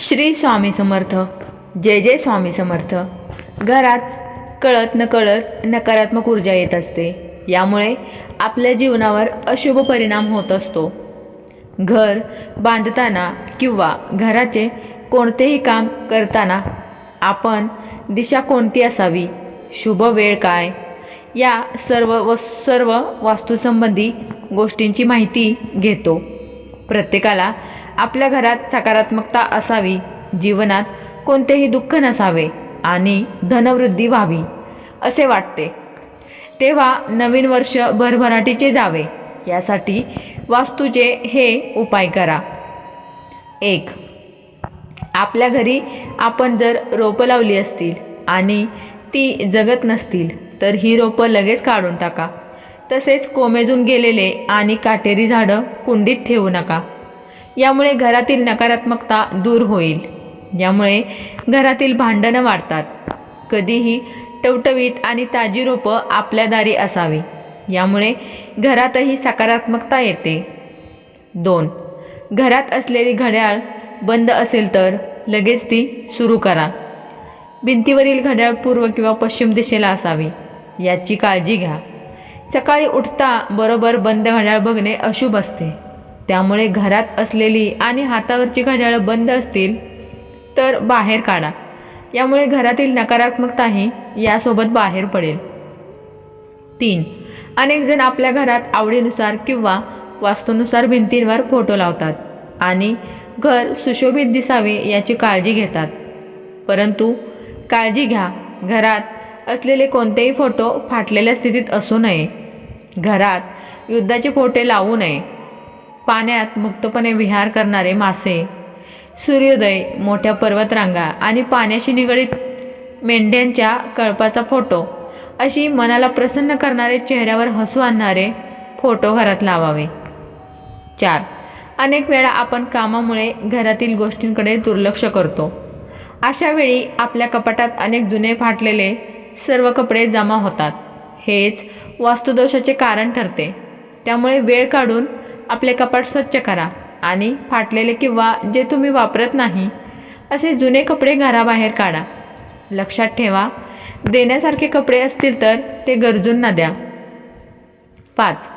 श्री स्वामी समर्थ. जय जय स्वामी समर्थ. घरात कळत नकळत नकारात्मक ऊर्जा येत असते. यामुळे आपल्या जीवनावर अशुभ परिणाम होत असतो. घर बांधताना किंवा घराचे कोणतेही काम करताना आपण दिशा कोणती असावी? शुभ वेळ काय? या सर्व व सर्व वास्तूसंबंधी गोष्टींची माहिती घेतो. प्रत्येकाला आपल्या घरात सकारात्मकता असावी जीवनात कोणतेही दुःख नसावे आणि धनवृद्धी व्हावी असे वाटते. तेव्हा नवीन वर्ष भरभराटीचे जावे यासाठी वास्तूचे हे उपाय करा. एक आपल्या घरी आपण जर रोपं लावली असतील आणि ती जगत नसतील तर ही रोपं लगेच काढून टाका. तसेच कोमेजून गेलेले आणि काटेरी झाडं कुंडीत ठेवू नका. यामुळे घरातील नकारात्मकता दूर होईल. यामुळे घरातील भांडणं वाढतात. कधीही टवटवीत आणि ताजी रोपं आपल्या दारी असावी. यामुळे घरातही सकारात्मकता येते. दोन घरात असलेली घड्याळ बंद असेल तर लगेच ती सुरू करा. भिंतीवरील घड्याळ पूर्व किंवा पश्चिम दिशेला असावी. याची काळजी घ्या. सकाळी उठता बरोबर बंद घड्याळ बघणे अशुभ असते. त्यामुळे घरात असलेली आणि हातावरची घड्याळं बंद असतील तर बाहेर काढा. यामुळे घरातील नकारात्मकताही यासोबत बाहेर पडेल. तीन. अनेकजण आपल्या घरात आवडीनुसार किंवा वास्तूनुसार भिंतींवर फोटो लावतात आणि घर सुशोभित दिसावे याची काळजी घेतात. परंतु काळजी घ्या घरात असलेले कोणतेही फोटो फाटलेल्या स्थितीत असू नये. घरात युद्धाचे फोटे लावू नये. पाण्यात मुक्तपणे विहार करणारे मासे सूर्योदय मोठ्या पर्वतरांगा आणि पाण्याशी निगडीत मेंढ्यांच्या कळपाचा फोटो अशी मनाला प्रसन्न करणारे चेहऱ्यावर हसू आणणारे फोटो घरात लावावे. चार. अनेक वेळा आपण कामामुळे घरातील गोष्टींकडे दुर्लक्ष करतो. अशा वेळी आपल्या कपाटात अनेक जुने फाटलेले सर्व कपडे जमा होतात. हेच वास्तुदोषाचे कारण ठरते. त्यामुळे वेळ काढून आपले कपाट स्वच्छ करा आणि फाटलेले किंवा जे तुम्ही वापरत नाही असे जुने कपडे घराबाहेर काढा. लक्षात ठेवा देण्यासारखे कपडे असतील तर ते गरजूंना द्या. पाच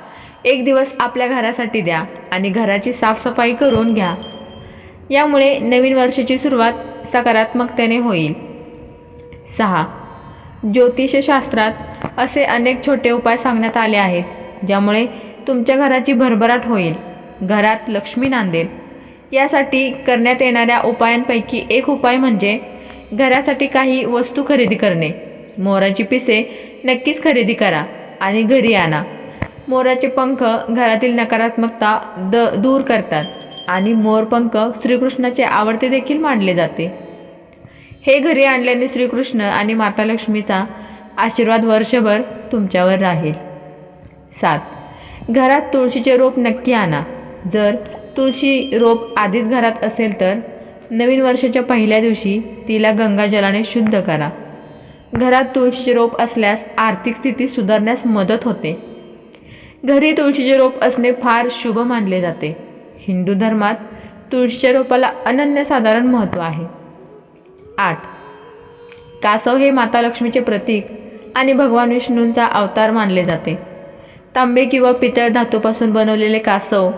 एक दिवस आपल्या घरासाठी द्या आणि घराची साफसफाई करून घ्या. यामुळे नवीन वर्षाची सुरुवात सकारात्मकतेने होईल. सहा ज्योतिषशास्त्रात असे अनेक छोटे उपाय सांगण्यात आले आहेत ज्यामुळे तुमच्या घराची भरभराट होईल. घरात लक्ष्मी नांदेल. यासाठी करण्यात येणाऱ्या उपायांपैकी एक उपाय म्हणजे घरासाठी काही वस्तू खरेदी करणे. मोराची पिसे नक्कीच खरेदी करा आणि घरी आणा. मोराचे पंख घरातील नकारात्मकता द दूर करतात आणि मोरपंख श्रीकृष्णाचे आवडते देखील मानले जाते. हे घरी आणल्याने श्रीकृष्ण आणि माता लक्ष्मीचा आशीर्वाद वर्षभर तुमच्यावर राहील. सात. घरात तुळशीचे रोप नक्की आणा. जर तुळशी रोप आधीच घरात असेल तर नवीन वर्षाच्या पहिल्या दिवशी तिला गंगाजलाने शुद्ध करा. घरात तुळशीचे रोप असल्यास आर्थिक स्थिती सुधारण्यास मदत होते. घरी तुळशीचे रोप असणे फार शुभ मानले जाते. हिंदू धर्मात तुळशीच्या रोपाला अनन्यसाधारण महत्त्व आहे. आठ. कासव हे माता लक्ष्मीचे प्रतीक आणि भगवान विष्णूंचा अवतार मानले जाते. तांबे किंवा पितळ धातूपासून बनवलेले कासव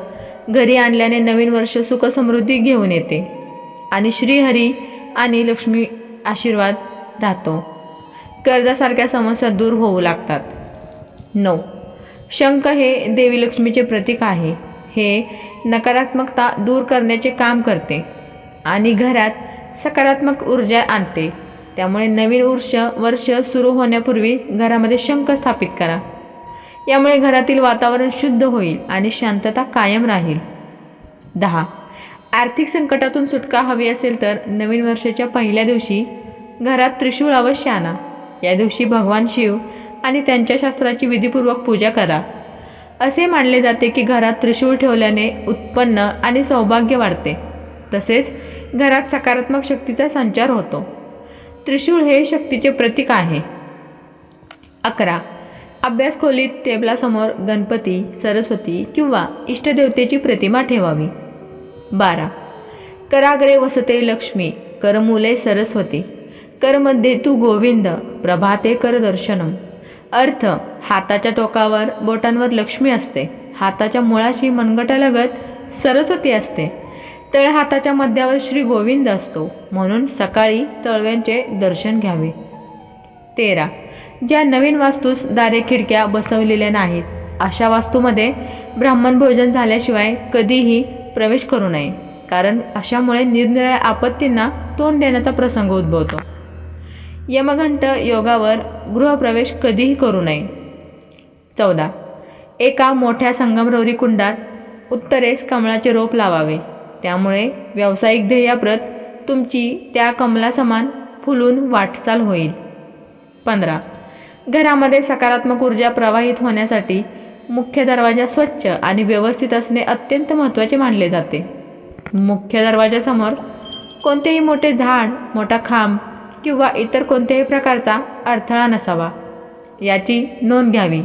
घरी आणल्याने नवीन वर्ष सुखसमृद्धी घेऊन येते. आणि श्रीहरी आणि लक्ष्मी आशीर्वाद राहतो. कर्जासारख्या समस्या दूर होऊ लागतात. नऊ. शंख हे देवी लक्ष्मीचे प्रतीक आहे. हे नकारात्मकता दूर करण्याचे काम करते आणि घरात सकारात्मक ऊर्जा आणते. त्यामुळे नवीन वर्ष वर्ष सुरू होण्यापूर्वी घरामध्ये शंख स्थापित करा. यामुळे घरातील वातावरण शुद्ध होईल आणि शांतता कायम राहील. दहा. आर्थिक संकटातून सुटका हवी असेल तर नवीन वर्षाच्या पहिल्या दिवशी घरात त्रिशूळ अवश्य आणा. या दिवशी भगवान शिव आणि त्यांच्या शास्त्राची विधीपूर्वक पूजा करा. असे मानले जाते की घरात त्रिशूळ ठेवल्याने उत्पन्न आणि सौभाग्य वाढते. तसेच घरात सकारात्मक शक्तीचा संचार होतो. त्रिशूळ हे शक्तीचे प्रतीक आहे. अकरा. अभ्यास खोलीत टेबलासमोर गणपती सरस्वती किंवा इष्टदेवतेची प्रतिमा ठेवावी. बारा. कराग्रे वसते लक्ष्मी करमुले सरस्वती. करमध्ये तू गोविंद प्रभाते कर दर्शनम अर्थ हाताच्या टोकावर बोटांवर लक्ष्मी असते. हाताच्या मुळाशी मनगटालगत सरस्वती असते. तळ हाताच्या मध्यावर श्री गोविंद असतो. म्हणून सकाळी तळव्यांचे दर्शन घ्यावे. तेरा. ज्या नवीन वास्तूस दारे खिडक्या बसवलेल्या नाहीत अशा वास्तूमध्ये ब्राह्मण भोजन झाल्याशिवाय कधीही प्रवेश करू नये कारण अशामुळे निरनिराळ्या आपत्तींना तोंड देण्याचा प्रसंग उद्भवतो. यमघंट योगावर गृहप्रवेश कधीही करू नये. चौदा. एका मोठ्या संगमरवरी कुंडात उत्तरेस कमळाचे रोप लावावे. त्यामुळे व्यावसायिक ध्येयाप्रत तुमची त्या कमलासमान फुलून वाटचाल होईल. पंधरा. घरामध्ये सकारात्मक ऊर्जा प्रवाहित होण्यासाठी मुख्य दरवाजा स्वच्छ आणि व्यवस्थित असणे अत्यंत महत्त्वाचे मानले जाते. मुख्य दरवाजासमोर कोणतेही मोठे झाड मोठा खांब किंवा इतर कोणत्याही प्रकारचा अडथळा नसावा याची नोंद घ्यावी.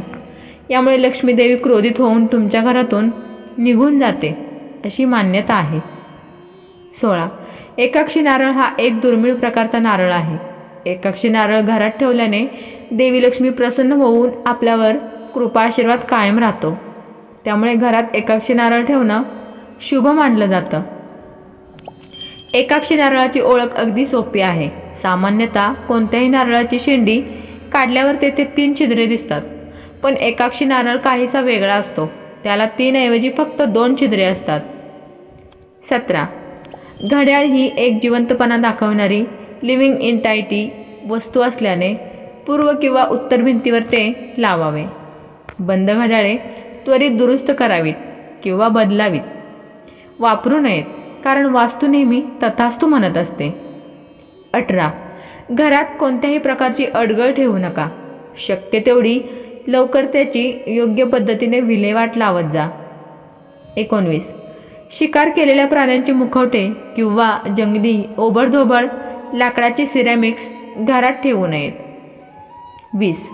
यामुळे लक्ष्मीदेवी क्रोधित होऊन तुमच्या घरातून निघून जाते अशी मान्यता आहे. सोळा. एकाक्षी नारळ हा एक दुर्मिळ प्रकारचा नारळ आहे. एकाक्षी नारळ घरात ठेवल्याने देवी लक्ष्मी प्रसन्न होऊन आपल्यावर कृपा आशीर्वाद कायम राहतो. त्यामुळे घरात एकाक्षी नारळ ठेवणं शुभ मानलं जातं. एकाक्षी नारळाची ओळख अगदी सोपी आहे. सामान्यतः कोणत्याही नारळाची शेंडी काढल्यावर तेथे तीन छिद्रे दिसतात. पण एकाक्षी नारळ काहीसा वेगळा असतो. त्याला तीन ऐवजी फक्त दोन छिद्रे असतात. सतरा. घड्याळ ही एक जिवंतपणा दाखवणारी लिव्हिंग इंटायटी वस्तू असल्याने पूर्व किंवा उत्तर भिंतीवर ते लावावे. बंद घड्याळे त्वरित दुरुस्त करावीत किंवा बदलावीत. वापरू नयेत कारण वास्तू नेहमी तथास्तू म्हणत असते. अठरा. घरात कोणत्याही प्रकारची अडगळ ठेवू नका. शक्य तेवढी लवकर त्याची योग्य पद्धतीने विल्हेवाट लावत जा. एकोणवीस. शिकार केलेल्या प्राण्यांचे मुखवटे किंवा जंगली ओबडधोबड लाकडाचे सिरॅमिक्स घरात ठेवू नयेत. वीस.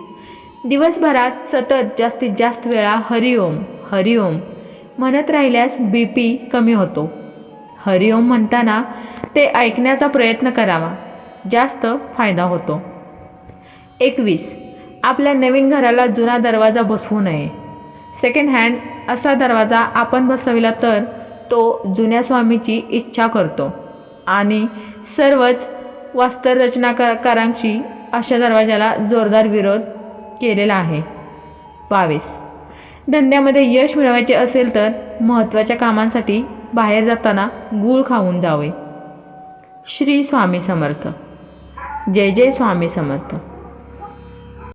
दिवसभरात सतत जास्तीत जास्त वेळा हरिओम हरिओम म्हणत राहिल्यास बी पी कमी होतो. हरिओम म्हणताना ते ऐकण्याचा प्रयत्न करावा जास्त फायदा होतो. एकवीस. आपल्या नवीन घराला जुना दरवाजा बसवू नये. सेकंड हँड असा दरवाजा आपण बसविला तर तो जुन्या स्वामीची इच्छा करतो. आणि सर्वच वास्तररचनाकारांशी अशा दरवाजाला जोरदार विरोध केलेला आहे. बावीस. धंद्यामध्ये यश मिळवायचे असेल तर महत्त्वाच्या कामांसाठी बाहेर जाताना गूळ खाऊन जावे. श्री स्वामी समर्थ. जय जय स्वामी समर्थ.